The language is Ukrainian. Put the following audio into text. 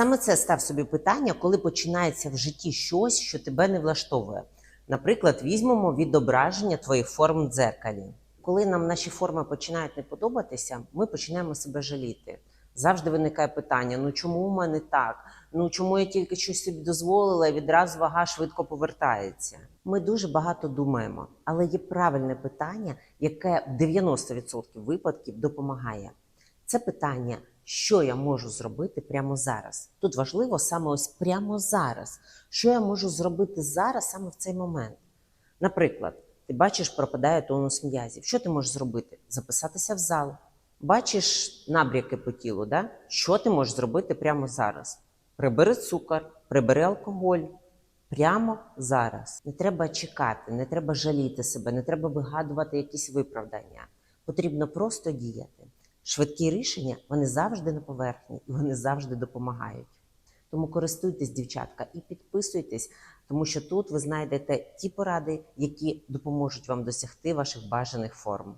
Саме це став собі питання, коли починається в житті щось, що тебе не влаштовує. Наприклад, візьмемо відображення твоїх форм в дзеркалі. Коли нам наші форми починають не подобатися, ми починаємо себе жаліти. Завжди виникає питання: ну чому у мене так? Ну чому я тільки щось собі дозволила, і відразу вага швидко повертається? Ми дуже багато думаємо, але є правильне питання, яке в 90% випадків допомагає. Це питання, що я можу зробити прямо зараз. Тут важливо саме ось прямо зараз. Що я можу зробити зараз, саме в цей момент? Наприклад, ти бачиш, пропадає тонус м'язів. Що ти можеш зробити? Записатися в зал. Бачиш набряки по тілу, да? що ти можеш зробити прямо зараз? Прибери цукор, прибери алкоголь. Прямо зараз. Не треба чекати, не треба жаліти себе, не треба вигадувати якісь виправдання. Потрібно просто діяти. Швидкі рішення вони завжди на поверхні і вони завжди допомагають. Тому користуйтесь, дівчатка, і підписуйтесь, тому що тут ви знайдете ті поради, які допоможуть вам досягти ваших бажаних форм.